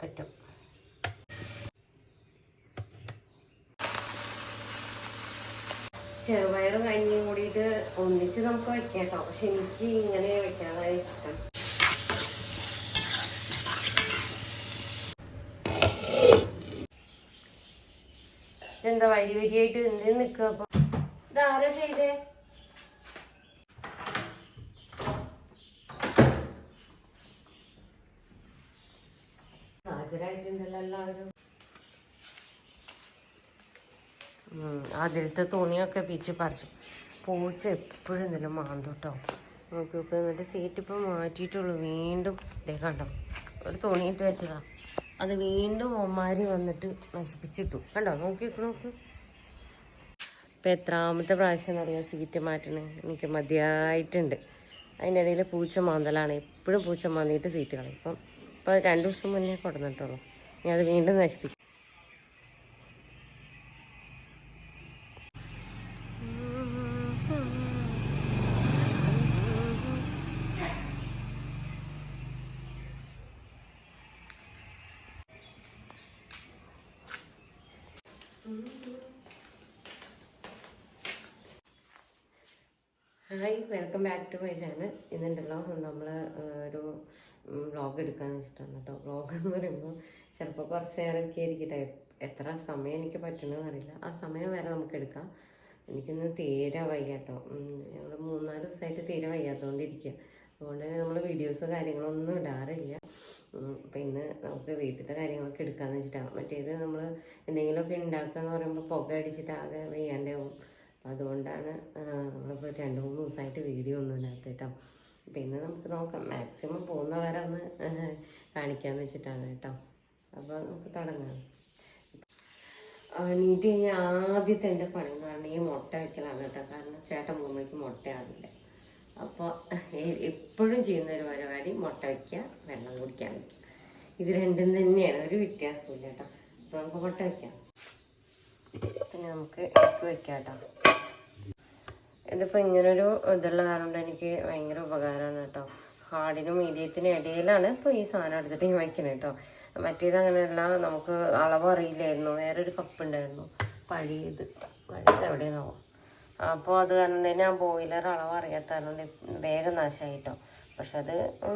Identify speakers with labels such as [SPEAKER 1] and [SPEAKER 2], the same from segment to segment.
[SPEAKER 1] പറ്റും. ചെറുപയറും കഞ്ഞിയും കൂടിയിട്ട് ഒന്നിച്ച് നമുക്ക് വെക്കാം പക്ഷെ എനിക്ക് ഇങ്ങനെ വെക്കാനാണ് ഇഷ്ടം. എന്താ വരി വരിയായിട്ട് എന്തിനു നിൽക്കുക അപ്പൊ ഇതാരാ ചെയ്തേ? ഹാജരായിട്ടുണ്ടല്ലോ എല്ലാവരും അതിലത്തെ തുണിയൊക്കെ പിച്ച് പറിച്ചു. പൂച്ച എപ്പോഴും ഇതിലും മാന്തൂട്ടോ. നോക്കി നോക്ക് എന്നിട്ട് സീറ്റ് ഇപ്പം മാറ്റിയിട്ടുള്ളൂ. വീണ്ടും ഇതേ കണ്ടോ? ഒരു തോണി ഇട്ട് വെച്ചതാ. അത് വീണ്ടും ഒമാരി വന്നിട്ട് നശിപ്പിച്ചിട്ടു. കണ്ടോ? നോക്കി നോക്ക് ഇപ്പം എത്രാമത്തെ പ്രാവശ്യം എന്നറിയാം സീറ്റ് മാറ്റണേ. എനിക്ക് മതിയായിട്ടുണ്ട്. അതിന്റെ ഇടയിൽ പൂച്ച മാന്തലാണ്. എപ്പോഴും പൂച്ച മാന്തിയിട്ട് സീറ്റ് കളയും. ഇപ്പം ഇപ്പം രണ്ട് ദിവസം മുന്നേ കൊടുന്നിട്ടുള്ളൂ. ഇനി അത് വീണ്ടും നശിപ്പിക്കും. Hi welcome back to my channel ഇന്നുണ്ടല്ലോ നമ്മൾ ഒരു വ്ളോഗ് എടുക്കാൻ ഇഷ്ടമാണ് കേട്ടോ വ്ളോഗ് എന്ന് പറയുമ്പോൾ ചിലപ്പോൾ കുറച്ച് നേരമൊക്കെ ആയിരിക്കട്ടെ എത്ര സമയം എനിക്ക് പറ്റണമെന്ന് അറിയില്ല. ആ സമയം വരെ നമുക്ക് എടുക്കാം. എനിക്കിന്ന് തീരെ വയ്യ കേട്ടോ ഞങ്ങൾ മൂന്നാൽ ദിവസമായിട്ട് തീരെ വയ്യാത്തതുകൊണ്ടിരിക്കുക അതുകൊണ്ട് തന്നെ നമ്മൾ വീഡിയോസ് കാര്യങ്ങളൊന്നും ഇടാറില്ല. അപ്പം ഇന്ന് നമുക്ക് വീട്ടിലത്തെ കാര്യങ്ങളൊക്കെ എടുക്കാന്ന് വെച്ചിട്ടാണ് മറ്റേത് നമ്മൾ എന്തെങ്കിലുമൊക്കെ ഉണ്ടാക്കുക എന്ന് പറയുമ്പോൾ പുക അടിച്ചിട്ട് ആകെ വയ്യാണ്ടാവും. അതുകൊണ്ടാണ് നമ്മളിപ്പോൾ രണ്ട് മൂന്ന് ദിവസമായിട്ട് വീഡിയോ ഒന്നും ഇടാത്ത കേട്ടോ അപ്പം ഇന്ന് നമുക്ക് നോക്കാം. മാക്സിമം പോകുന്ന വരെ ഒന്ന് കാണിക്കാമെന്ന് വെച്ചിട്ടാണ് കേട്ടോ. അപ്പോൾ നമുക്ക് തുടങ്ങാം. നീറ്റ് കഴിഞ്ഞാൽ ആദ്യത്തെ എന്റെ പണി എന്ന് പറഞ്ഞാൽ ഈ മുട്ട വയ്ക്കലാണ് കേട്ടോ. കാരണം ചേട്ടൻ മുട്ട മുട്ടയാവില്ല. അപ്പോൾ എപ്പോഴും ചെയ്യുന്ന ഒരു പരിപാടി മുട്ട വയ്ക്കുക വെള്ളം കുടിക്കാൻ വയ്ക്കുക ഇത് രണ്ടും തന്നെയാണ്. ഒരു വ്യത്യാസമില്ല കേട്ടോ. അപ്പോൾ നമുക്ക് മുട്ട വയ്ക്കാം പിന്നെ നമുക്ക് എഗ് വെക്കാം കേട്ടോ. ഇതിപ്പോൾ ഇങ്ങനൊരു ഇതുള്ള കാരണം കൊണ്ട് എനിക്ക് ഭയങ്കര ഉപകാരമാണ് കേട്ടോ. ഹാർഡിനും മീഡിയത്തിനും ഇടയിലാണ് ഇപ്പോൾ ഈ സാധനം എടുത്തിട്ട് ഞാൻ വയ്ക്കുന്നത് കേട്ടോ. മറ്റേത് അങ്ങനെയല്ല നമുക്ക് അളവ് അറിയില്ലായിരുന്നു. വേറൊരു കപ്പ് ഉണ്ടായിരുന്നു. പഴയത് പഴയത് എവിടെയാണോ അപ്പോൾ അത് കാരണം തന്നെ ആ ബോയിലർ അളവ് അറിയാത്ത കാരണം വേഗം നാശമായി കേട്ടോ. പക്ഷെ അത്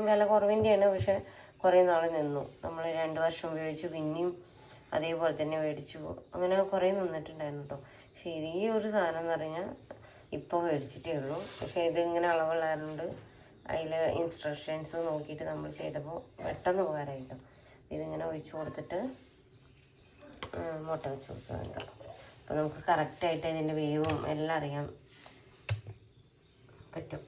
[SPEAKER 1] വില കുറവിന്റെയാണ് പക്ഷെ കുറേ നാൾ നിന്നു. നമ്മൾ രണ്ട് വർഷം ഉപയോഗിച്ചു. പിന്നെയും അതേപോലെ തന്നെ മേടിച്ചു. അങ്ങനെ കുറേ നിന്നിട്ടുണ്ടായിരുന്നു കേട്ടോ. പക്ഷേ ഈ ഒരു സാധനം എന്ന് പറഞ്ഞാൽ ഇപ്പോൾ മേടിച്ചിട്ടേ ഉള്ളൂ. പക്ഷേ ഇതിങ്ങനെ അളവുള്ളതുകൊണ്ട് അതിൽ ഇൻസ്ട്രക്ഷൻസ് നോക്കിയിട്ട് നമ്മൾ ചെയ്തപ്പോൾ പെട്ടെന്ന് ഉപകാരമായിട്ടോ. ഇതിങ്ങനെ ഒഴിച്ചു കൊടുത്തിട്ട് മുട്ട വെച്ച് കൊടുക്കുന്നുണ്ട് അപ്പോൾ നമുക്ക് കറക്റ്റായിട്ട് ഇതിന്റെ വേവും എല്ലാം അറിയാൻ പറ്റും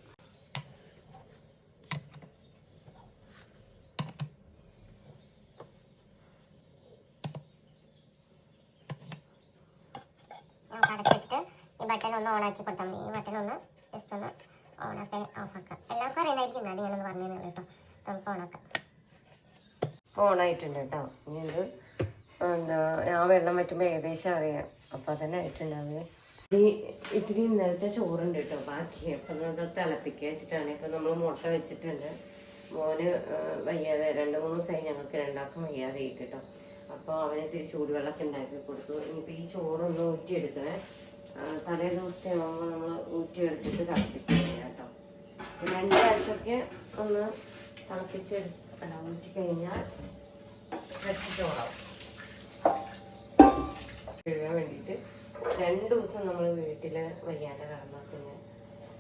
[SPEAKER 2] നമുക്ക് അടച്ച് വെച്ചിട്ട് ഈ ബട്ടൺ ഒന്ന് ഓൺ ആക്കി കൊടുത്താൽ മതി. ഈ ബട്ടൺ ഒന്ന് ജസ്റ്റ് ഒന്ന് ഓണാക്കി ഓഫാക്കാം എല്ലാവർക്കും അറിയണമായിരിക്കും അത് ഞാനൊന്ന് പറഞ്ഞു തന്നെ കേട്ടോ. നമുക്ക് ഓണാക്കാം
[SPEAKER 1] ഇപ്പോൾ ഓണായിട്ടുണ്ട് കേട്ടോ. ഇനി ഇത് എന്താ ഞാൻ വെള്ളം വറ്റുമ്പോൾ ഏകദേശം അറിയാം. അപ്പോൾ അതന്നെ ആയിട്ടുണ്ടാവുക ഇനി ഇത്തിരി ഇന്നലത്തെ ചോറുണ്ട് കേട്ടോ ബാക്കി. അപ്പം അത് തിളപ്പിക്കുക വെച്ചിട്ടാണ്. ഇപ്പം നമ്മൾ മുട്ട വെച്ചിട്ടുണ്ട്. മോന് വയ്യാതെ രണ്ട് മൂന്ന് ദിവസമായി ഞങ്ങൾക്ക് രണ്ടാൾക്കും വയ്യാതെ ആയിട്ട് കേട്ടോ. അപ്പോൾ അവന് ഇത്തിരി ചൂടുവെള്ളമൊക്കെ ഉണ്ടാക്കി കൊടുത്തു. ഇനിയിപ്പോൾ ഈ ചോറൊന്ന് ഊറ്റിയെടുക്കണേ. തലേ ദിവസത്തെ ആകുമ്പോൾ നമ്മൾ ഊറ്റിയെടുത്തിട്ട് തിളപ്പിക്കുക കേട്ടോ. രണ്ട് പ്രാവശ്യമൊക്കെ ഒന്ന് തിളപ്പിച്ച് അല്ല ഊറ്റി കഴിഞ്ഞാൽ ഫ്രഷ് കഴുകാൻ വേണ്ടിയിട്ട് രണ്ട് ദിവസം നമ്മൾ വീട്ടിൽ വയ്യാതെ കിടന്നാൽ പിന്നെ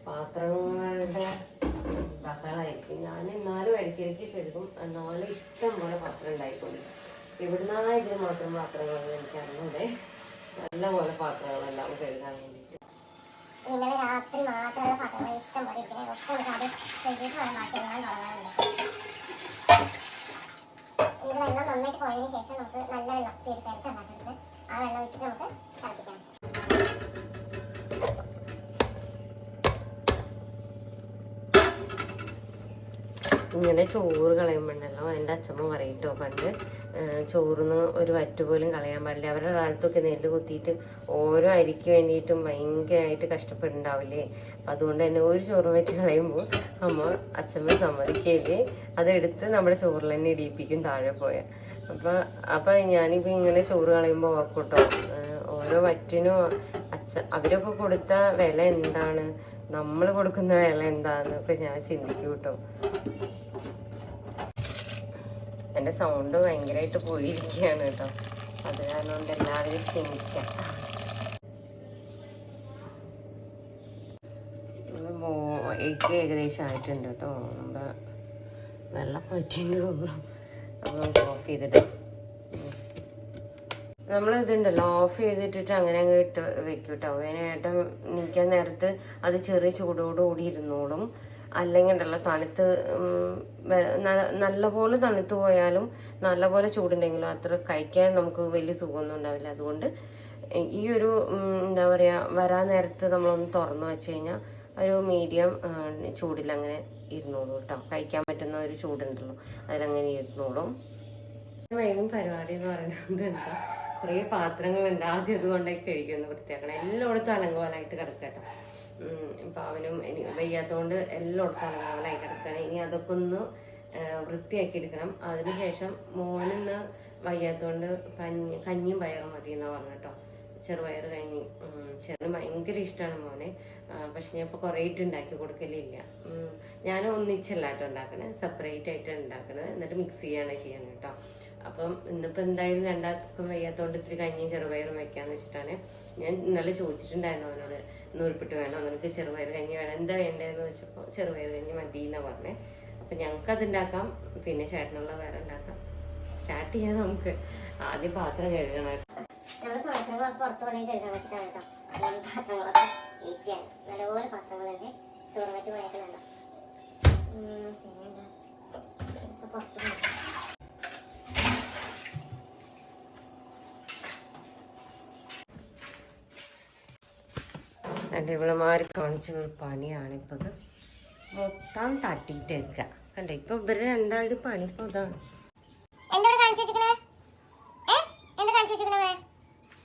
[SPEAKER 1] പാത്രങ്ങളുടെ ബഹളമായിരിക്കും. ഞാൻ എന്നാലും ഇടയ്ക്കിടയ്ക്ക് കഴുകും. എന്നാലും ഇഷ്ടം പോലെ പാത്രം ഉണ്ടായിക്കൊണ്ട് ഇവിടുന്നായിട്ട് മാത്രം പാത്രങ്ങളൊന്നും എനിക്ക് അറിഞ്ഞൂടെ നല്ല പോലെ പാത്രങ്ങളെല്ലാം കഴുകാൻ വേണ്ടിയിട്ട്
[SPEAKER 2] ഇന്നലെ രാത്രി മാത്രമുള്ള പാത്രങ്ങൾ ഇഷ്ടം പോലെ ഇരിക്കുന്നത് ഒക്കെ അത് കഴുകിയിട്ട് വേണം ബാക്കി എല്ലാം തുടങ്ങാനുണ്ട് ഇത് വെള്ളം നന്നായിട്ട് പോയതിന് ശേഷം നമുക്ക് നല്ല വെള്ളം പ്യൂരിഫയർ ഉണ്ടാക്കുന്നത് ആ വെള്ളം വെച്ചിട്ട് നമുക്ക് തിളപ്പിക്കാം.
[SPEAKER 1] ഇങ്ങനെ ചോറ് കളയുമ്പോണ്ടല്ലോ എന്റെ അച്ഛമ്മ പറയിട്ടോ പണ്ട് ചോറിന്ന് ചോറിന് ഒരു വറ്റ് പോലും കളയാൻ പാടില്ല. അവരുടെ കാലത്തൊക്കെ നെല്ല് കുത്തിയിട്ട് ഓരോ അരിക്ക് വേണ്ടിയിട്ടും ഭയങ്കരമായിട്ട് കഷ്ടപ്പെടുന്നുണ്ടാവില്ലേ അപ്പം അതുകൊണ്ട് തന്നെ ഒരു ചോറ് വറ്റി കളയുമ്പോൾ അമ്മ അച്ഛമ്മ സമ്മതിക്കുകയില്ലേ അതെടുത്ത് നമ്മുടെ ചോറിൽ തന്നെ ഇടിയിപ്പിക്കും താഴെ പോയാൽ അപ്പം അപ്പം ഞാനിപ്പോൾ ഇങ്ങനെ ചോറ് കളയുമ്പോൾ ഓർക്കൂട്ടോ ഓരോ വറ്റിനും അച്ഛ അവരൊക്കെ കൊടുത്ത വില എന്താണ്? നമ്മൾ കൊടുക്കുന്ന വില എന്താന്നൊക്കെ ഞാൻ ചിന്തിക്കും കേട്ടോ എന്റെ സൗണ്ട് ഭയങ്കരമായിട്ട് പോയിരിക്കുകയാണ് കേട്ടോ. അത് കാരണം കൊണ്ട് എല്ലാവരും ക്ഷമിക്കാം. ഏകദേശം ആയിട്ടുണ്ട് കേട്ടോ. നമ്മുടെ വെള്ളം പറ്റിയിട്ട് തോന്നുന്നു. ഓഫ് ചെയ്തിട്ട് നമ്മൾ ഇതുണ്ടല്ലോ ഓഫ് ചെയ്തിട്ടിട്ട് അങ്ങനെ അങ്ങ് ഇട്ട് വെക്കും കേട്ടോ അതിനായിട്ട് നിൽക്കാൻ നേരത്ത് അത് ചെറിയ ചൂടോടുകൂടി ഇരുന്നോളും. അല്ലെങ്കിൽ ഉണ്ടല്ലോ തണുത്ത് നല്ലപോലെ തണുത്ത് പോയാലും നല്ലപോലെ ചൂടുണ്ടെങ്കിലും അത്ര കഴിക്കാൻ നമുക്ക് വലിയ സുഖമൊന്നും ഉണ്ടാവില്ല. അതുകൊണ്ട് ഈ ഒരു എന്താ പറയുക വരാൻ നേരത്ത് നമ്മളൊന്ന് തുറന്നു വെച്ച് കഴിഞ്ഞാൽ ഒരു മീഡിയം ചൂടിൽ അങ്ങനെ ഇരുന്നോളൂ കേട്ടോ. കഴിക്കാൻ പറ്റുന്ന ഒരു ചൂടുണ്ടല്ലോ അതിലങ്ങനെ ഇരുന്നോളും. വൈകും പരിപാടി എന്ന് പറയുന്നത് എന്താ? കുറേ പാത്രങ്ങളുണ്ട്. ആദ്യം അതുകൊണ്ടേ കഴിക്കുന്നു വൃത്തിയാക്കണം. എല്ലായിടത്തും അലങ്കോലായിട്ട് കിടക്കട്ടോ. ഇപ്പം അവനും വയ്യാത്തതുകൊണ്ട് എല്ലായിടത്തും അലങ്കോലമായി കിടക്കണം. ഇനി അതൊക്കെ ഒന്ന് വൃത്തിയാക്കി എടുക്കണം. അതിനുശേഷം മോനിന്ന് വയ്യാത്തതുകൊണ്ട് കഞ്ഞി കഞ്ഞിയും പയറും മതി എന്നാ പറഞ്ഞു കേട്ടോ ചെറുപയർ കഞ്ഞി ചെറു ഭയങ്കര ഇഷ്ടമാണ് മോനെ. പക്ഷെ ഞാൻ ഇപ്പോൾ കുറേ ഇട്ട് ഉണ്ടാക്കി കൊടുക്കലില്ല. ഞാൻ ഒന്നിച്ചല്ലാട്ടോ ഉണ്ടാക്കണേ. സെപ്പറേറ്റ് ആയിട്ട് ഉണ്ടാക്കണത്. എന്നിട്ട് മിക്സ് ചെയ്യാണ് ചെയ്യണം കേട്ടോ അപ്പം ഇന്നിപ്പോൾ എന്തായാലും രണ്ടാൾക്കും വയ്യാത്തതുകൊണ്ട് ഇത്തിരി കഞ്ഞിയും ചെറുപയറും വെക്കാന്ന് വെച്ചിട്ടാണ്. ഞാൻ ഇന്നലെ ചോദിച്ചിട്ടുണ്ടായിരുന്നു അവനോട് നൂൽപ്പിട്ട് വേണോ? നിനക്ക് ചെറുപയർ കഞ്ഞി വേണം? എന്താ വേണ്ടതെന്ന് വെച്ചപ്പോൾ ചെറുപയർ കഞ്ഞി മതി എന്നാ പറഞ്ഞേ. അപ്പം ഞങ്ങൾക്ക് അത് ഉണ്ടാക്കാം പിന്നെ ചേട്ടനുള്ള വേറെ ഉണ്ടാക്കാം സ്റ്റാർട്ട് ചെയ്യാൻ നമുക്ക്. ആദ്യം പാത്രം കഴുകണം
[SPEAKER 2] വെച്ചിട്ടാണ് ചോറ് മറ്റ് പോയേക്കുന്നുണ്ടോ പിന്നെന്താ? പുറത്ത്
[SPEAKER 1] എന്റെ ഇവളുമാർ കാണിച്ച ഒരു പണിയാണ് ഇപ്പോൾ ഇത് മൊത്തം തട്ടിട്ട് വെക്കുക കണ്ടേ ഇപ്പൊ ഇവർ രണ്ടാളുടെ പണി ഇപ്പൊ ഇതാണ്.
[SPEAKER 2] എന്താണ് കാണിച്ചു വെച്ചിരിക്കണേ? ഏ? എന്താ കാണിച്ചു വെച്ചിരിക്കണേ ഇവിടെ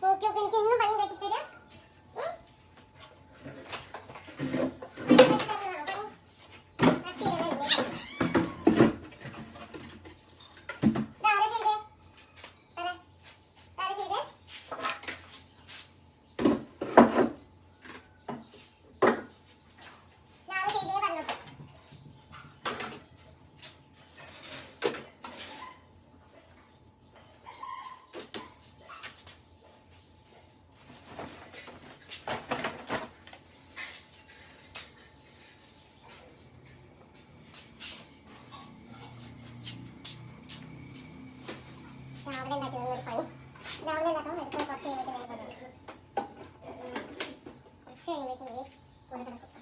[SPEAKER 2] നോക്കി നോക്കി എനിക്ക് ഇന്നും പണി ഉണ്ടാക്കി തരാം ഉം? പണി ഉണ്ടാക്കി തരുന്നതാണോ പണി? കട്ട് ചെയ്തതല്ലേ ഇല്ലേ? ഇതാരാ ചെയ്തേ? ആരാ? ആരാ ചെയ്തേ? ഇതാരാ ചെയ്തേ പറഞ്ഞോ. രാവിലെ ഉണ്ടാക്കിയത് ഒരു പണി രാവിലെ ഉണ്ടാക്കണം എടുക്കാൻ കുറച്ച് കഴിഞ്ഞിട്ട് വേഗം കൊണ്ടുവരും കുറച്ച് കഴിയുമ്പോഴേക്കും വേഗം കൊണ്ട് കിടക്കും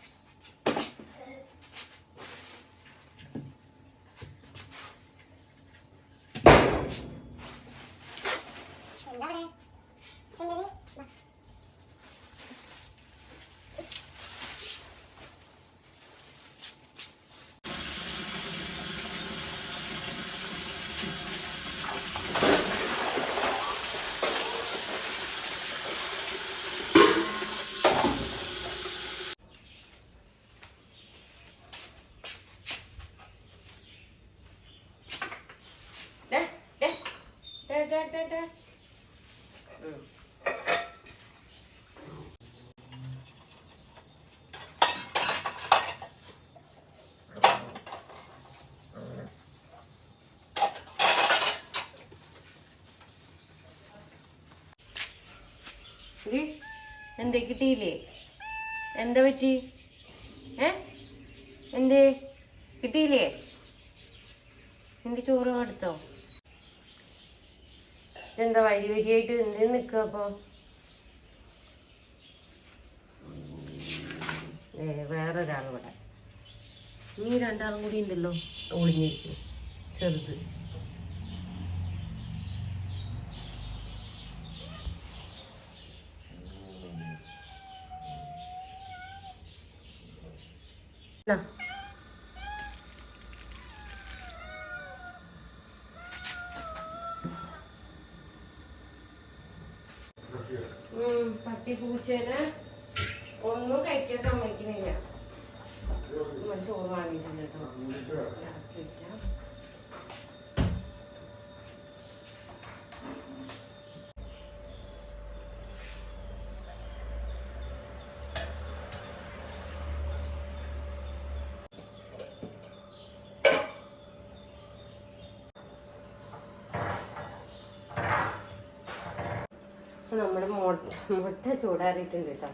[SPEAKER 2] എന്താ അവിടെ എന്തേലും വാ.
[SPEAKER 1] ദേ, ദേ, ദേ, ദേ, ദേ, ദേ. ഉം. ഇത് എന്തേ കിട്ടിയില്ലേ? എന്താ പറ്റി? ഏ? എന്തേ? കിട്ടിയില്ലേ? നിന്റെ ചോറ് എടുത്തോ? ഇതെന്താ വരി വരിയായിട്ട് എന്തിനു നിൽക്കുക അപ്പൊ? വേറെ വേറൊരാൾ ഇവിടെ. നീ രണ്ടാളും കൂടി ഉണ്ടല്ലോ. ഒളിഞ്ഞിരിക്കും ചെറുത്. എന്നാ തട്ടിപ്പൂച്ചേനെ ഒന്നും കഴിക്കാൻ സമ്മതിക്കുന്നില്ല ചോറ് വാങ്ങിയിട്ടുണ്ട് കേട്ടോ. അപ്പൊ നമ്മുടെ മുട്ട മുട്ട ചൂടാറിയിട്ടുണ്ട് കേട്ടോ.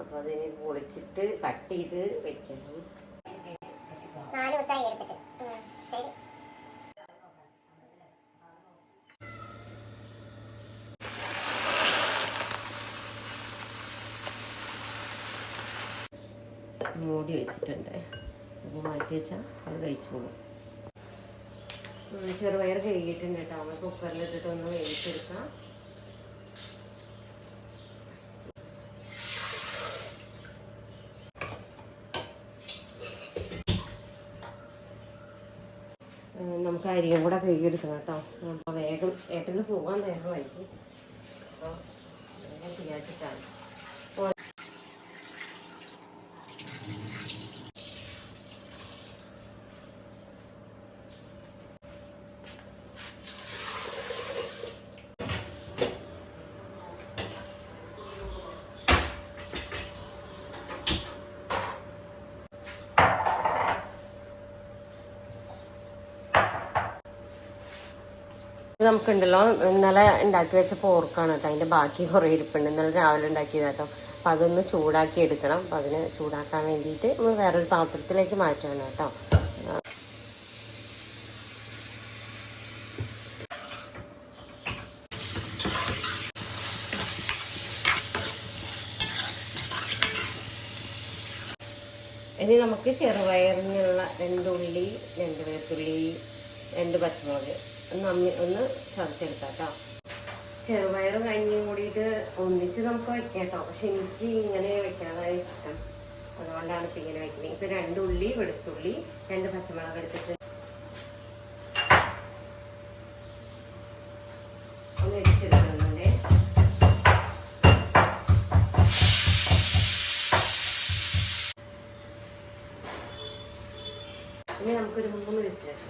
[SPEAKER 1] അപ്പം അതിനെ പൊളിച്ചിട്ട് കട്ട് ചെയ്ത് വെക്കണം.
[SPEAKER 2] നാല് ദിവസമായി എടുത്തിട്ട്. ഉം, ശരി.
[SPEAKER 1] മൂടി വെച്ചിട്ടുണ്ട്. അപ്പോൾ മാറ്റി വെച്ചാൽ അത് കഴിച്ചോളും. ചെറുപയർ കഴുകിയിട്ടുണ്ട് കേട്ടോ. നമ്മൾ കുക്കറിലിട്ടിട്ടൊന്ന് വേവിച്ചെടുക്കാം. നമുക്ക് അരിയും കൂടെ കഴുകിയെടുക്കണം കേട്ടോ. അപ്പോൾ വേഗം ഏട്ടന് പോകാൻ നേരമായിരിക്കും. അപ്പോൾ വേഗം ചെയ്യാച്ചിട്ടാണ് ഇത് നമുക്കുണ്ടല്ലോ. ഇന്നലെ ഉണ്ടാക്കി വെച്ച പോർക്കാണ് കേട്ടോ. അതിന്റെ ബാക്കി കുറേ ഇരിപ്പുണ്ട്. ഇന്നലെ രാവിലെ ഉണ്ടാക്കിയതാട്ടോ അപ്പം അതൊന്ന് ചൂടാക്കി എടുക്കണം. അപ്പം അതിന് ചൂടാക്കാൻ വേണ്ടിയിട്ട് നമ്മൾ വേറൊരു പാത്രത്തിലേക്ക് മാറ്റണം കേട്ടോ. ഇനി നമുക്ക് ചെറുപയറിനുള്ള രണ്ട് ഉള്ളി രണ്ട് വെളുത്തുള്ളി രണ്ട് പച്ചമുളക്. ഒന്ന് അമ്മി ഒന്ന് ചതച്ചെടുക്കാം കേട്ടോ ചെറുപയറും കഞ്ഞിയും കൂടിയിട്ട് ഒന്നിച്ച് നമുക്ക് വെക്കാം കേട്ടോ പക്ഷെ എനിക്ക് ഇങ്ങനെ വെക്കാനാണ് ഇഷ്ടം. അതുകൊണ്ടാണ് ഇപ്പം ഇങ്ങനെ വെക്കുന്നത്. ഇപ്പം രണ്ട് ഉള്ളി വെളുത്തുള്ളി രണ്ട് പച്ചമുളക് എടുത്തിട്ട് ഇനി നമുക്കൊരു മൂന്ന് വിസിലിടാം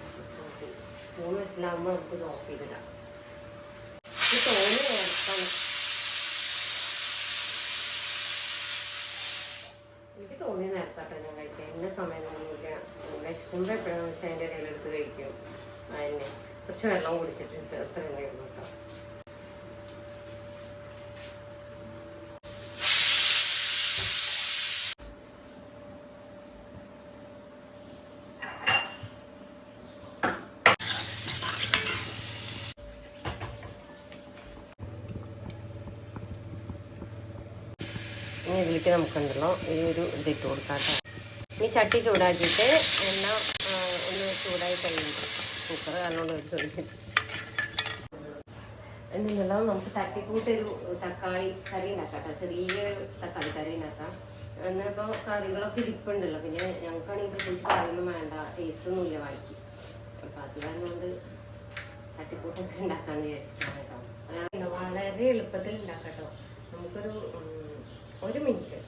[SPEAKER 1] മൂന്ന് വിസിലാകുമ്പോൾ നമുക്ക് ഓഫ് ചെയ്തിടാം ഇത് തോന്നി എനിക്ക് തോന്നിയ നേരത്താട്ടോ ഞാൻ കഴിക്കാം ഇന്ന സമയമൊന്നുമില്ല. വിശക്കുമ്പോൾ എപ്പോഴാണെന്ന് വെച്ചാൽ അതിന്റെ ഇടയിലെടുത്ത് കഴിക്കും. അതിന് കുറച്ച് വെള്ളം കുടിച്ചിട്ട് അത്ര ഉണ്ടായിരുന്നു കേട്ടോ. ഇതിലേക്ക് നമുക്കുണ്ടല്ലോ ഈ ഒരു ഇതിട്ട് കൊടുക്കാം ഇനി ചട്ടി ചൂടാക്കിയിട്ട് എണ്ണ ഒന്ന് ചൂടായി കഴിയുമ്പോൾ കുക്കർ കാരണമുള്ള ഒരു ചെറിയ എന്നിട്ടുണ്ടല്ലോ നമുക്ക് തട്ടിക്കൂട്ടൊരു തക്കാളി കറി ഉണ്ടാക്കാം ചെറിയ തക്കാളി കറി ഉണ്ടാക്കാം. എന്നിപ്പോൾ കറികളൊക്കെ ഇരിപ്പുണ്ടല്ലോ. പിന്നെ ഞങ്ങൾക്കാണെങ്കിൽ കുറിച്ച് കറിയൊന്നും വേണ്ട. ടേസ്റ്റൊന്നും ഇല്ല വായിക്ക്. അപ്പം അത് കാരണം കൊണ്ട് തട്ടിക്കൂട്ടൊക്കെ ഉണ്ടാക്കാമെന്ന് വിചാരിച്ചിട്ടാണ് കേട്ടോ. വളരെ എളുപ്പത്തിൽ ഉണ്ടാക്കാം കേട്ടോ. നമുക്കൊരു ഒരു മിനിറ്റ്.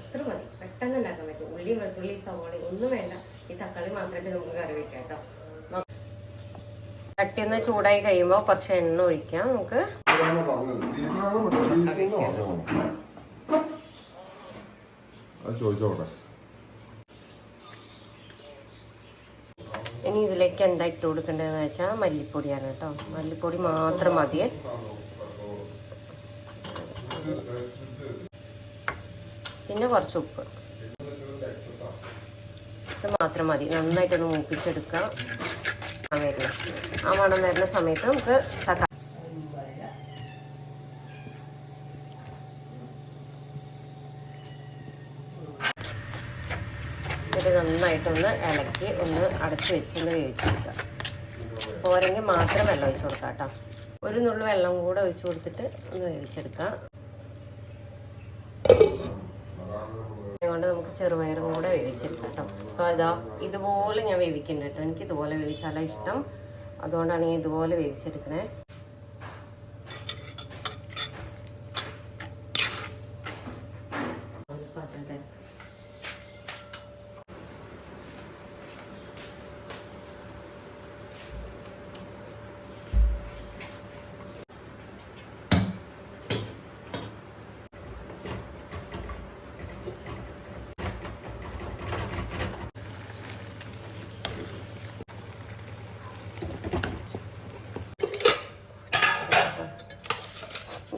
[SPEAKER 1] അത്ര മതി? പെട്ടെന്ന് ഉണ്ടാക്കാൻ പറ്റും. ഉള്ളി വെളുത്തുള്ളി സവാള ഒന്നും വേണ്ട. ഈ തക്കാളി മാത്രമായിട്ട് നമുക്ക് കറി വെക്കാം കേട്ടോ. കട്ടിന്ന് ചൂടായി കഴിയുമ്പോൾ കുറച്ച് എണ്ണ ഒഴിക്കാം നമുക്ക്? ഇനി ഇതിലേക്ക് എന്താ ഇട്ട് കൊടുക്കേണ്ടതെന്ന് വെച്ചാൽ മല്ലിപ്പൊടിയാണ് കേട്ടോ. മല്ലിപ്പൊടി മാത്രം മതിയേ പിന്നെ കുറച്ച് ഉപ്പ്. ഇത് മാത്രം മതി. നന്നായിട്ടൊന്ന് മൂപ്പിച്ചെടുക്കാം. ആ വരുന്ന ആ മണം വരുന്ന സമയത്ത് നമുക്ക് തക്കാളി നന്നായിട്ടൊന്ന് ഇളക്കി ഒന്ന് അടച്ച് വെച്ചൊന്ന് വേവിച്ചെടുക്കുക പോരെങ്കിൽ മാത്രം വെള്ളം ഒഴിച്ച് കൊടുക്കാം കേട്ടോ. ഒരു നുള്ളു വെള്ളം കൂടെ ഒഴിച്ച് കൊടുത്തിട്ട് ഒന്ന് വേവിച്ചെടുക്കാം അതുകൊണ്ട് നമുക്ക് ചെറുപയറും കൂടെ വേവിച്ചെടുക്കാം കേട്ടോ. അപ്പോൾ അതാ ഇതുപോലെ ഞാൻ വേവിക്കുന്നുണ്ട് കേട്ടോ. എനിക്ക് ഇതുപോലെ വേവിച്ചാലാണ് ഇഷ്ടം. അതുകൊണ്ടാണ് ഞാൻ ഇതുപോലെ വേവിച്ചെടുക്കണേ.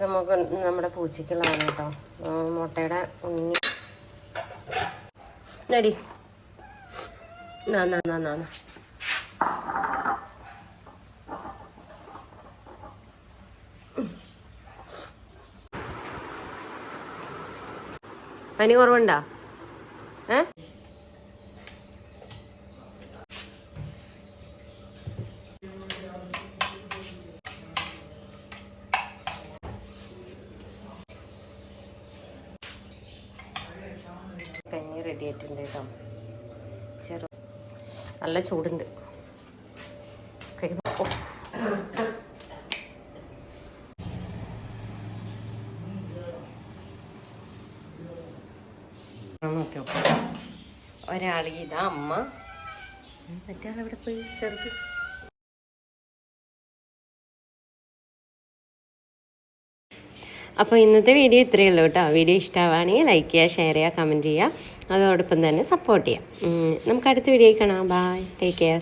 [SPEAKER 1] നമുക്ക് നമ്മുടെ പൂച്ചയ്ക്കുള്ളതാണ് കേട്ടോ. മുട്ടയുടെ ഉണ്ണി. നടി. നാ. പനി കുറവുണ്ടോ ഏ കഞ്ഞി റെഡി ആയിട്ടുണ്ട് കേട്ടോ ചെറു നല്ല ചൂടുണ്ട് കഴിക്കുമ്പോ- ഉഫ്. ആ, നോക്കി നോക്കാം ഒരാൾ ഇതാ അമ്മ. മറ്റേ എവിടെ പോയി? ചെറുത്. അപ്പോൾ ഇന്നത്തെ വീഡിയോ ഇത്രയേ ഉള്ളൂ കേട്ടോ. വീഡിയോ ഇഷ്ടമാവുകയാണെങ്കിൽ ലൈക്ക് ചെയ്യുക ഷെയർ ചെയ്യുക കമന്റ് ചെയ്യുക. അതോടൊപ്പം തന്നെ സപ്പോർട്ട് ചെയ്യാം നമുക്ക് അടുത്ത വീഡിയോ കാണാം. Bye take care